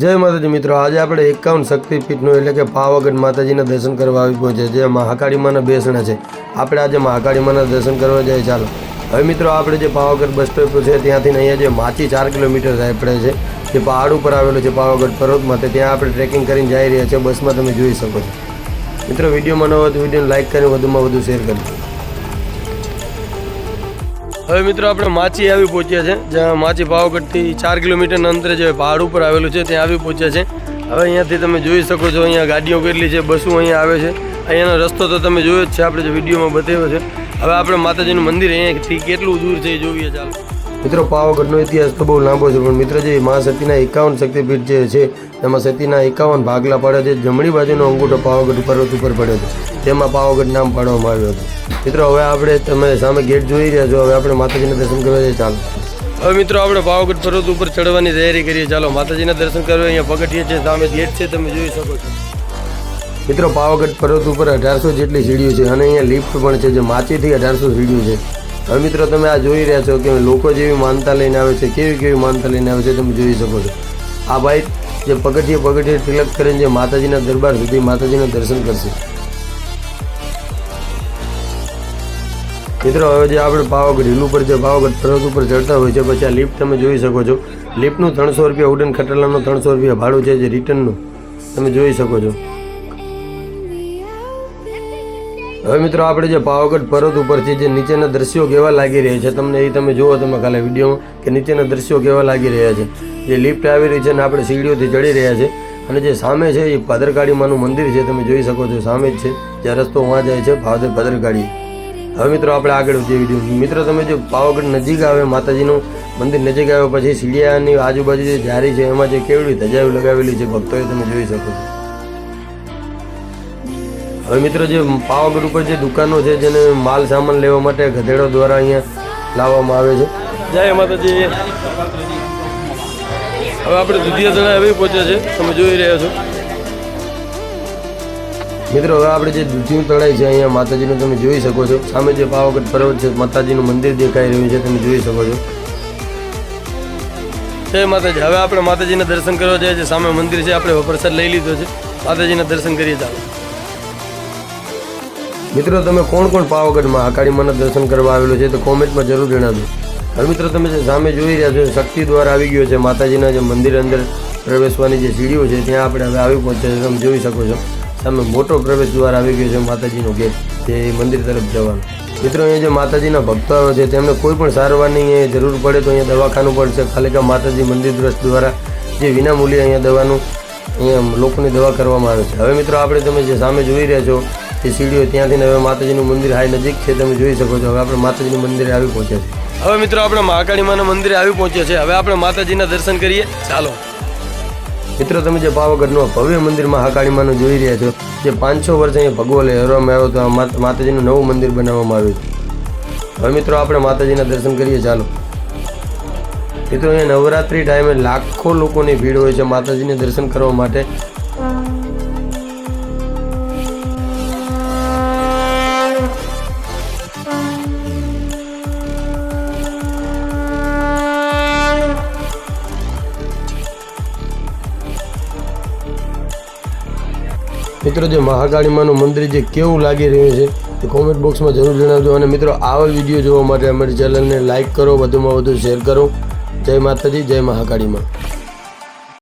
જય માતાજી મિત્રો, આજે આપણે એકાવન શક્તિપીઠનું એટલે કે પાવાગઢ માતાજીના દર્શન કરવા આવી પહોંચ્યા જે મહાકાળી માના બેસણા છે. આપણે આજે મહાકાળી માના દર્શન કરવા જઈએ ચાલો. હવે મિત્રો, આપણે જે પાવાગઢ બસ સ્ટોપ છે, ત્યાંથી અહીંયા જે માચી ચાર કિલોમીટર જાય પડે છે. જે પહાડ ઉપર આવેલું છે, પાવાગઢ પર્વતમાં, તે ત્યાં આપણે ટ્રેકિંગ કરીને જઈ રહ્યા છીએ. બસમાં તમે જોઈ શકો છો. મિત્રો, વિડીયોમાં ન હોય તો વિડીયોને લાઇક કરીને વધુમાં વધુ શેર કરજો. હવે મિત્રો આપણે માછી આવી પહોંચ્યા છે, જ્યાં માછી પાવાગઢથી ચાર કિલોમીટરના અંતરે જે પહાડ ઉપર આવેલું છે, ત્યાં આવી પહોંચ્યા છે. હવે અહીંયાથી તમે જોઈ શકો છો, અહીંયા ગાડીઓ કેટલી છે, બસો અહીંયા આવે છે. અહીંયાનો રસ્તો તો તમે જોયો જ છે, આપણે જે વિડીયોમાં બતાવ્યો છે. હવે આપણે માતાજીનું મંદિર અહીંયાથી કેટલું દૂર છે એ જોઈએ, ચાલો. મિત્રો પાવાગઢનો ઇતિહાસ તો બહુ લાંબો છે પણ મિત્ર જે મા સતીના એકાવન શક્તિપીઠ જે છે એમાં સતીના એકાવન ભાગલા પાડ્યા છે જમણી બાજુનો અંગૂઠો પાવાગઢ પર્વત ઉપર પડ્યો હતો. તેમાં પાવાગઢ નામ પાડવામાં આવ્યું હતું. મિત્રો હવે આપણે તમે સામે ગેટ જોઈ રહ્યા છો હવે આપણે માતાજીના દર્શન કરવા જઈએ. ચાલો. હવે મિત્રો આપણે પાવાગઢ પર્વત ઉપર ચડવાની તૈયારી કરીએ. ચાલો માતાજીના દર્શન કરવા અહીંયા પગથિયે છે સામે ગેટ છે તમે જોઈ શકો છો. મિત્રો પાવાગઢ પર્વત ઉપર અઢારસો જેટલી સીડીઓ છે અને અહીંયા લિફ્ટ પણ છે જે માચીથી અઢારસો સીડીઓ છે. હવે મિત્રો, તમે આ જોઈ રહ્યા છો કે લોકો જેવી માનતા લઈને આવે છે, કેવી કેવી માનતા લઈને આવે છે, તમે જોઈ શકો છો. આ ભાઈ જે પગથિયે પગથિયે તિલક કરીને જે માતાજીના દરબાર સુધી માતાજીના દર્શન કરશે. મિત્રો, હવે જે આપણે પાવાગઢ હિલ ઉપર જે પાવાગઢ પર્વત ઉપર ચડતા હોય છે, પછી આ લિફ્ટ તમે જોઈ શકો છો. લિફ્ટનું ત્રણસો રૂપિયા ઉડન ખટલાનું ત્રણસો રૂપિયા ભાડું છે, જે રિટર્નનું તમે જોઈ શકો છો. હવે મિત્રો, આપણે જે પાવાગઢ પર્વત ઉપરથી જે નીચેના દ્રશ્યો કેવા લાગી રહ્યા છે, તમને એ તમે જુઓ તમે કાલે વિડીયોમાં કે નીચેના દ્રશ્યો કેવા લાગી રહ્યા છે. જે લિફ્ટ આવી રહી છે અને આપણે સીડીઓથી ચડી રહ્યા છે. અને જે સામે છે, એ ભદ્રકાળી મંદિર છે, તમે જોઈ શકો છો, સામે જ છે. જે રસ્તો વાં જાય છે ભાદર ભાદરકાળી. હવે મિત્રો, આપણે આગળ વધીએ વીડિયો મિત્રો, તમે જો પાવાગઢ નજીક આવે, માતાજીનું મંદિર નજીક આવ્યા પછી સીડિયાની આજુબાજુ જે જારી છે, એમાં જે કેવડી ધજાઓ લગાવેલી છે, ભક્તોએ તમે જોઈ શકો છો. હવે મિત્રો જે પાવાગઢ ઉપર જે દુકાનો છે જેને માલ સામાન લેવા માટે ગધેડો દ્વારા અહીંયા લાવવામાં આવે છે. જય માતાજી. હવે આપણે દુધિયા તળાવ આવી પહોંચ્યા છે તમે જોઈ રહ્યા છો. મિત્રો હવે આપણે જે દૂધિયું તળાઈ છે અહીંયા માતાજીનું તમે જોઈ શકો છો. સામે જે પાવાગઢ પર્વત છે માતાજીનું મંદિર દેખાઈ રહ્યું છે તમે જોઈ શકો છો. જય માતાજી. હવે આપણે માતાજીના દર્શન કરવા જઈએ છીએ. સામે મંદિર છે આપણે પ્રસાદ લઈ લીધો છે. માતાજીના દર્શન કરીએ ચાલો. મિત્રો, તમે કોણ કોણ પાવાગઢમાં આકાળી માના દર્શન કરવા આવેલો છે તો કોમેન્ટમાં જરૂર જણાવજો. હવે મિત્રો, તમે જે સામે જોઈ રહ્યા છો, શક્તિ દ્વારા આવી ગયો છે માતાજીના જે મંદિર અંદર પ્રવેશવાની જે સીડીઓ છે, ત્યાં આપણે હવે આવી પહોંચ્યા છે. તમે જોઈ શકો છો, સામે મોટો પ્રવેશ દ્વાર આવી ગયો છે માતાજીનો ગેટ, જે મંદિર તરફ જવાનો. મિત્રો, અહીંયા જે માતાજીના ભક્તો આવે છે, તેમને કોઈ પણ સારવારની જરૂર પડે તો અહીંયા દવાખાનું પણ છે ખાલી માતાજી મંદિર ટ્રસ્ટ દ્વારા જે વિનામૂલ્યે અહીંયા દવાનું, અહીંયા લોકોની દવા કરવામાં આવે છે. હવે મિત્રો, આપણે તમે જે સામે જોઈ રહ્યા છો તે સીડીઓ ત્યાંથી હવે માતાજીનું મંદિર હાઈ નજીક છે તમે જોઈ શકો છો. હવે આપણે માતાજીનું મંદિરે આવી પહોંચ્યા છે હવે મિત્રો આપણે મહાકાળી માના મંદિરે આવી પહોંચ્યા છે હવે આપણે માતાજીના દર્શન કરીએ. ચાલો. મિત્રો તમે જે પાવાગઢનું ભવ્ય મંદિર મહાકાળીમાનું જોઈ રહ્યા છો જે પાંચસો વર્ષ અહીંયા ભગવો લહેરવામાં આવ્યો તો આ માતાજીનું નવું મંદિર બનાવવામાં આવ્યું છે. હવે મિત્રો આપણે માતાજીના દર્શન કરીએ ચાલો. મિત્રો અહીંયા નવરાત્રિ ટાઈમે લાખો લોકોની ભીડ હોય છે માતાજીને દર્શન કરવા માટે. મિત્રો, જે મહાકાળીમાનું મંદિર જે કેવું લાગી રહ્યું છે તે કોમેન્ટ બોક્સમાં જરૂર જણાવજો. અને મિત્રો, આવા વીડિયો જોવા માટે અમારી ચેનલને લાઇક કરો, વધુમાં વધુ શેર કરો. જય માતાજી, જય મહાકાળીમાં.